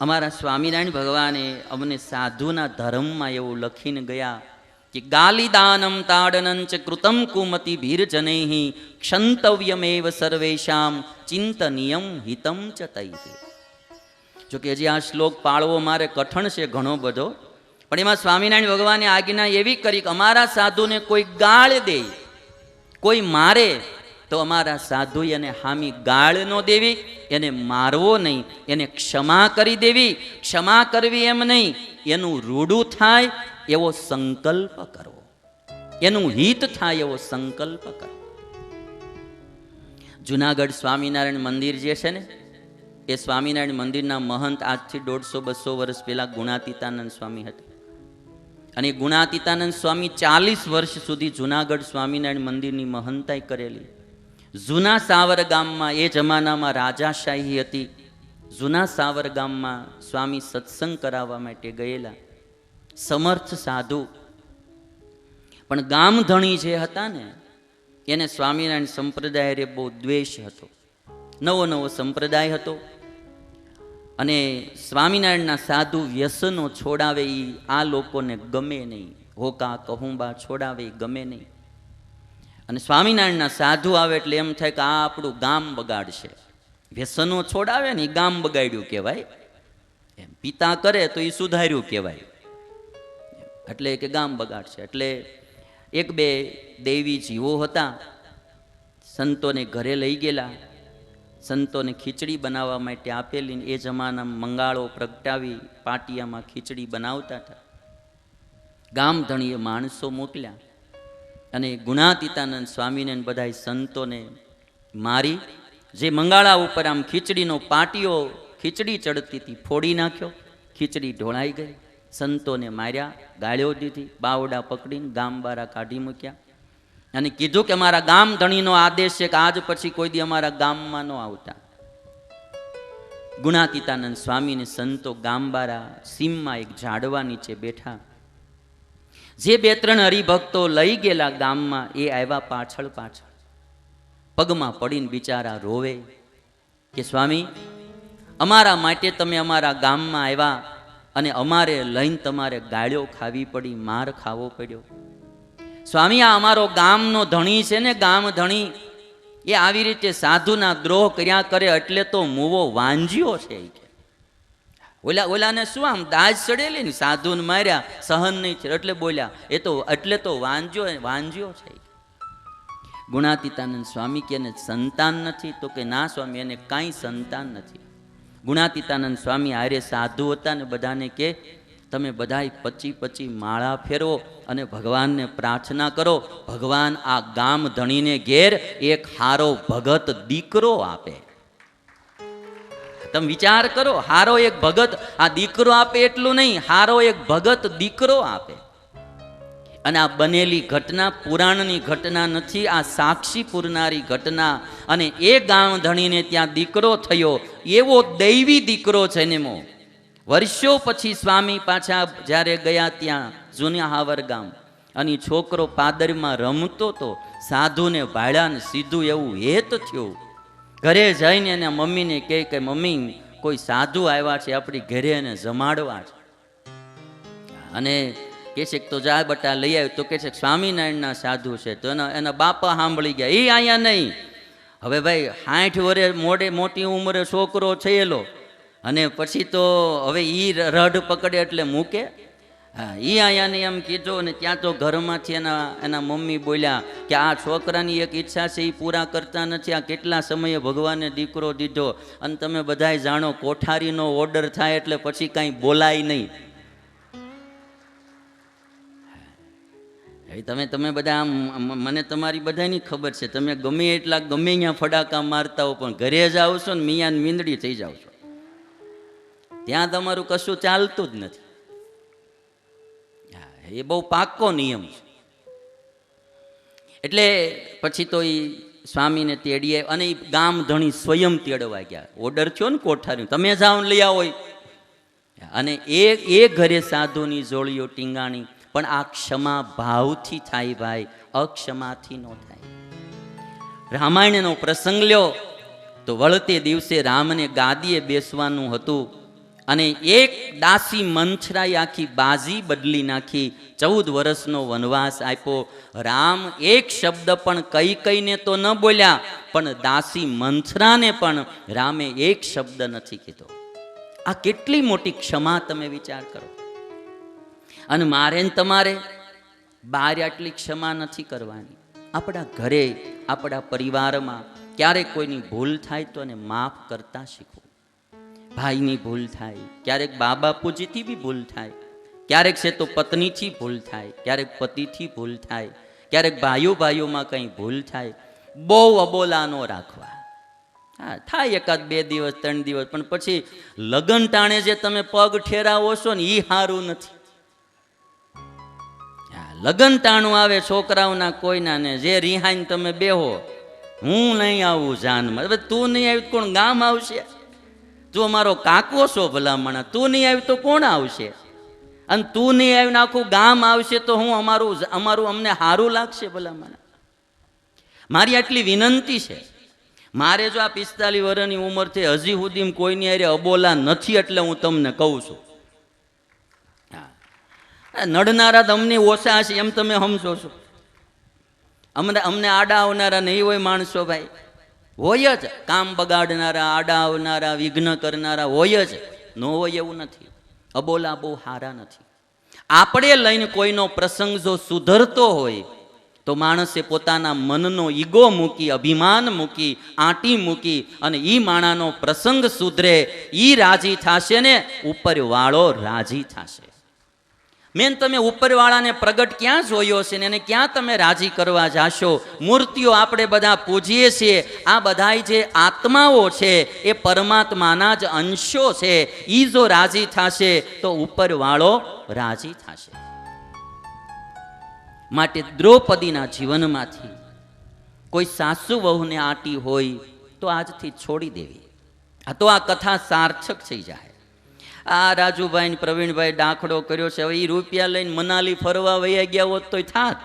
અમારા સ્વામિનારાયણ ભગવાને અમને સાધુના ધર્મમાં એવું લખીને ગયા કે ગાલિદાનમ તાડનંચ કૃતમ કુમતિ ભીરજનૈ ક્ષંતવ્યમેવ સર્વેશામ ચિંતનિયમ હિતમ ચ તૈઃ। જો કે હજી આ શ્લોક પાળવો મારે કઠણ છે ઘણો બધો, પણ એમાં સ્વામિનારાયણ ભગવાને આજ્ઞા એવી કરી કે અમારા સાધુને કોઈ ગાળ દે, કોઈ મારે તો અમારા સાધુ એને હામી ગાળ ન દેવી, એને મારવો નહીં, એને ક્ષમા કરી દેવી, ક્ષમા કરવી એમ નહીં, એનું રૂડું થાય એવો સંકલ્પ કરવો એનું હિત થાય એવો સંકલ્પ કરવો જુનાગઢ સ્વામિનારાયણ મંદિર જે છે ને, એ સ્વામિનારાયણ મંદિરના મહંત આજથી દોઢસો બસો વર્ષ પહેલાં ગુણાતીતાનંદ સ્વામી હતા. અને ગુણાતીતાનંદ સ્વામી ચાલીસ વર્ષ સુધી જુનાગઢ સ્વામિનારાયણ મંદિરની મહંતાઈ કરેલી. જૂના સાવર ગામમાં એ જમાનામાં રાજાશાહી હતી. જૂના સાવર ગામમાં સ્વામી સત્સંગ કરાવવા માટે ગયેલા. સમર્થ સાધુ. પણ ગામધણી જે હતા ને, એને સ્વામિનારાયણ સંપ્રદાય બહુ દ્વેષ હતો. નવો નવો સંપ્રદાય હતો. અને સ્વામિનારાયણના સાધુ વ્યસનો છોડાવે એ આ લોકોને ગમે નહીં. હોકા કહુંબા છોડાવે ગમે નહીં. અને સ્વામિનારાયણના સાધુ આવે એટલે એમ થાય કે આ આપણું ગામ બગાડશે. વ્યસનો છોડાવે ને એ ગામ બગાડ્યું કહેવાય. એમ પિતા કરે તો એ સુધાર્યું કહેવાય. એટલે કે ગામ બગાડશે. એટલે એક બે દેવી જીવો હતા, સંતોને ઘરે લઈ ગયેલા. સંતોને ખીચડી બનાવવા માટે આપેલી એ જમાનામાં મંગાળો પ્રગટાવી પાટિયામાં ખીચડી બનાવતા હતા. ગામધણીએ માણસો મોકલ્યા. અને ગુણાતીતાનંદ સ્વામીને બધા સંતોને મારી, જે મંગાળા ઉપર આમ ખીચડીનો પાટિયો, ખીચડી ચડતી હતી, ફોડી નાખ્યો, ખીચડી ઢોળાઈ ગઈ. સંતોને માર્યા, ગાળ્યો દીધી, બાવડા પકડીને ગામ બારા કાઢી મૂક્યા. અને કીધું કે અમારા ગામ ધણીનો આદેશ છે કે આજ પછી કોઈ દી અમારા ગામમાં ન આવતા. ગુણાતીતાનંદ સ્વામીને સંતો ગામબારા સીમમાં એક ઝાડવા નીચે બેઠા. જે બે ત્રણ હરિભક્તો લઈ ગયેલા ગામમાં એ આવ્યા પાછળ પાછળ. પગમાં પડીને બિચારા રોવે કે, સ્વામી, અમારા માટે તમે અમારા ગામમાં આવ્યા અને અમારે લઈને તમારે ગાળ્યો ખાવી પડી, માર ખાવો પડ્યો. સ્વામી, આ અમારો ગામનો ધણી છે ને, ગામ ધણી. એ આવી રીતે સાધુના દ્રોહ કર્યા કરે એટલે તો મૂવો વાંજ્યો છે ઓલા ઓલાને શું આમ દાજ ચડેલી ને સાધુને માર્યા, સહન નહીં છે એટલે બોલ્યા, એ તો, એટલે તો વાંજ્યો વાંજ્યો છે. ગુણાતીતાનંદ સ્વામી કે એને સંતાન નથી. તો કે, ના સ્વામી, એને કાંઈ સંતાન નથી. ગુણાતીતાનંદ સ્વામી આર્ય સાધુ હતા ને બધાને કે, તમે બધાય પચી પચી માળા ફેરવો અને ભગવાનને પ્રાર્થના કરો. ભગવાન આ ગામ ધણીને ઘેર એક હારો ભગત દીકરો આપે. તમે વિચાર કરો, હારો એક ભગત, આ દીકરો આપે એટલું નહીં, હારો એક ભગત દીકરો આપે. અને આ બનેલી ઘટના, પુરાણની ઘટના નથી, આ સાક્ષી પૂરનારી ઘટના. અને એ ગામ ધણીને ત્યાં દીકરો થયો, એવો દૈવી દીકરો છે ને મો. વર્ષો પછી સ્વામી પાછા જ્યારે ગયા ત્યાં, જૂના હાવર ગામ, અને છોકરો પાદરમાં રમતો તો સાધુને ભાડ્યા ને સીધું એવું હેત થયું. ઘરે જઈને એના મમ્મીને કહે કે, મમ્મી, કોઈ સાધુ આવ્યા છે આપણી ઘરે એને જમાડવા છે. અને કે છે તો જા બટા, લઈ આવ્યો તો કે છે સ્વામિનારાયણના સાધુ છે. તો એના એના બાપા સાંભળી ગયા એ અહીંયા નહીં. હવે ભાઈ સાઠ વરે મોડે, મોટી ઉંમરે છોકરો થયેલો. અને પછી તો હવે એ રઢ પકડે એટલે મૂકે. હા એ અહીંયાને એમ કીધું અને ત્યાં તો ઘરમાંથી એના એના મમ્મી બોલ્યા કે આ છોકરાની એક ઈચ્છા છે એ પૂરા કરતા નથી. આ કેટલા સમયે ભગવાને દીકરો દીધો? અને તમે બધાય જાણો કોઠારીનો ઓર્ડર થાય એટલે પછી કાંઈ બોલાય નહીં. તમે તમે બધા આમ મને તમારી બધાની ખબર છે. તમે ગમે એટલા, ગમે અહીંયા ફડાકા મારતા હો, પણ ઘરે જ આવશો ને મિયાન મીંદડી થઈ જાવ છો ત્યાં તમારું કશું ચાલતું જ નથી. એ બહુ પાક્કો નિયમ છે. એટલે પછી તો એ સ્વામીને તેડીએ અને એ ગામ ધણી સ્વયં તેડવા ગયા. ઓર્ડર થયો ને કોઠારી તમે જાઓ લઈ આવો અને એ એ ઘરે સાધુની જોડીઓ ટીંગાણી. પણ આ ક્ષમા ભાવથી થાય ભાઈ. અક્ષમાથી ન થાય. રામાયણનો પ્રસંગ લ્યો. તો વળતે દિવસે રામને ગાદીએ બેસવાનું હતું. અને એક દાસી મંથરાએ આખી બાજી બદલી નાખી, ચૌદ વર્ષનો વનવાસ આપ્યો. રામ એક શબ્દ પણ કઈ કઈને તો ન બોલ્યા, પણ દાસી મંથરાને પણ રામે એક શબ્દ નથી કીધો. આ કેટલી મોટી ક્ષમા તમે વિચાર કરો. અને મારે ને તમારે બહાર આટલી ક્ષમા નથી કરવાની. આપણા ઘરે, આપણા પરિવારમાં ક્યારેક કોઈની ભૂલ થાય તો એને માફ કરતા શીખો. ભાઈની ભૂલ થાય, ક્યારેક બા બાપુજીથી બી ભૂલ થાય, ક્યારેક છે તો પત્નીથી ભૂલ થાય, ક્યારેક પતિથી ભૂલ થાય, ક્યારેક ભાઈઓ ભાઈઓમાં કંઈ ભૂલ થાય, બહુ અબોલાનો રાખવા. હા, થાય એકાદ બે દિવસ, ત્રણ દિવસ, પણ પછી લગન ટાણે જે તમે પગ ઠેરાવો છો ને એ સારું નથી. લગન ટાણું આવે છોકરાઓના કોઈના ને જે રિહાઈને તમે બેહો, હું નહીં આવું જાનમાં. હવે તું નહીં આવી કોણ ગામ આવશે? તું અમારો કાકો છો ભલામણા, તું નહીં આવી તો કોણ આવશે? અને તું નહીં આવીને આખું ગામ આવશે તો હું અમારું અમારું અમને સારું લાગશે ભલામણા. મારી આટલી વિનંતી છે. મારે જો આ પિસ્તાલીસ વર્ષની ઉંમરથી હજી સુધી કોઈની અરે અબોલા નથી એટલે હું તમને કહું છું. નડનારા તમને ઓછા હશે એમ તમે સમજો છો. અમને અમને આડા આવનારા નહીં હોય માણસો ભાઈ. હોય જ. કામ બગાડનારા, આડા આવનારા, વિઘ્ન કરનારા હોય જ. ન હોય એવું નથી. અબોલા બહુ સારા નથી. આપણે લઈને કોઈનો પ્રસંગ જો સુધરતો હોય, તો માણસે પોતાના મનનો ઈગો મૂકી, અભિમાન મૂકી, આંટી મૂકી અને એ માણાનો પ્રસંગ સુધરે એ રાજી થશે ને ઉપરવાળો રાજી થશે. મેન તમે ઉપરવાળાને પ્રગટ ક્યાં જોયો છે ને એને ક્યાં તમે રાજી કરવા જાશો? મૂર્તિઓ આપણે બધા પૂજીએ છીએ. આ બધાય જે આત્માઓ છે, એ પરમાત્માના જ અંશો છે. એ જો રાજી થશે, તો ઉપરવાળો રાજી થશે. માટે દ્રૌપદીના જીવનમાંથી કોઈ સાસુ વહુને આટી હોય, તો આજથી છોડી દેવી. આ તો આ કથા સાર્થક થઈ જાય. આ રાજુભાઈ પ્રવીણભાઈ ડાંખડો કર્યો છે. હવે એ રૂપિયા લઈને મનાલી ફરવા વૈયા ગયા હોત તોય થાત.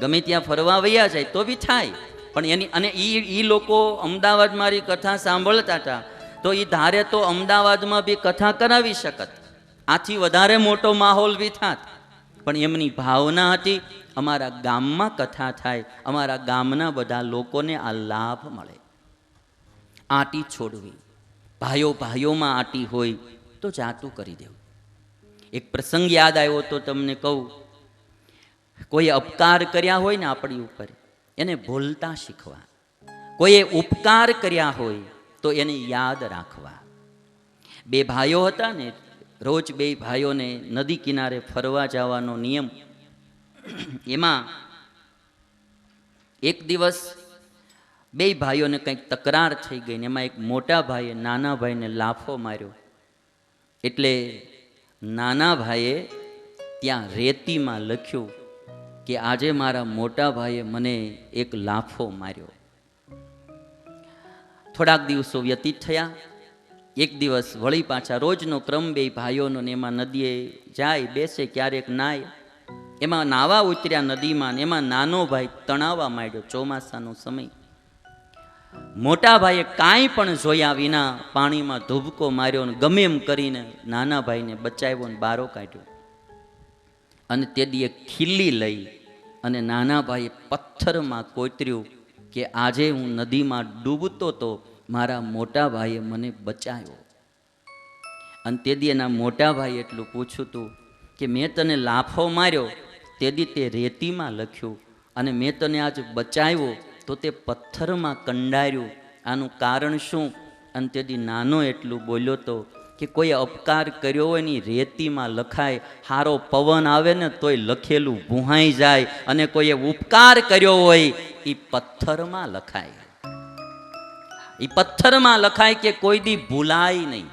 ગમે ત્યાં ફરવા વૈયા જાય તો બી થાય. પણ એની અને એ એ લોકો અમદાવાદ મારી કથા સાંભળતા હતા તો એ ધારે તો અમદાવાદમાં બી કથા કરાવી શકત. આથી વધારે મોટો માહોલ બી થાત. પણ એમની ભાવના હતી, અમારા ગામમાં કથા થાય, અમારા ગામના બધા લોકોને આ લાભ મળે. આટી છોડવી. ભાઈઓ ભાઈઓમાં આટી હોય તો જાતું કરી દેવું. એક પ્રસંગ યાદ આવ્યો તો તમને કહું. કોઈ અપકાર કર્યા હોય ને આપણી ઉપર, એને ભૂલતા શીખવા. કોઈએ ઉપકાર કર્યા હોય તો એને યાદ રાખવા. બે ભાઈઓ હતા ને, રોજ બે ભાઈઓને નદી કિનારે ફરવા જવાનો નિયમ. એમાં એક દિવસ બે ભાઈઓને કંઈક તકરાર થઈ ગઈ ને એમાં એક મોટા ભાઈએ નાના ભાઈને લાફો માર્યો. એટલે નાના ભાઈએ ત્યાં રેતીમાં લખ્યું કે આજે મારા મોટા ભાઈએ મને એક લાફો માર્યો. થોડાક દિવસો વ્યતીત થયા. એક દિવસ વળી પાછા રોજનો ક્રમ બે ભાઈઓનો ને એમાં નદીએ જાય, બેસે, ક્યારેક નાય. એમાં નાવા ઉતર્યા નદીમાં ને એમાં નાનો ભાઈ તણાવવા માંડ્યો ચોમાસાનો સમય. મોટા ભાઈએ કાંઈ પણ જોયા વિના પાણીમાં ધૂબકો માર્યો ને ગમે એમ કરીને નાના ભાઈને બચાવ્યો ને બારો કાઢ્યો. અને તે દી એક ખીલ્લી લઈ અને નાના ભાઈએ પથ્થરમાં કોતર્યું કે આજે હું નદીમાં ડૂબતો તો મારા મોટા ભાઈએ મને બચાવ્યો. અને તે દી એના મોટા ભાઈ એટલું પૂછ્યું તું કે મેં તને લાફો માર્યો, તે દી તે રેતીમાં લખ્યું અને મેં તને આજ બચાવ્યો તો તે પથ્થરમાં કંડાર્યું. આનું કારણ શું? અને તેથી નાનો એટલું બોલ્યો તો કે કોઈ અપકાર કર્યો હોય ને રેતીમાં લખાય, હારો પવન આવે ને તોય લખેલું ભૂહાઈ જાય અને કોઈએ ઉપકાર કર્યો હોય એ પથ્થરમાં લખાય. એ પથ્થરમાં લખાય કે કોઈ દી ભૂલાય નહીં.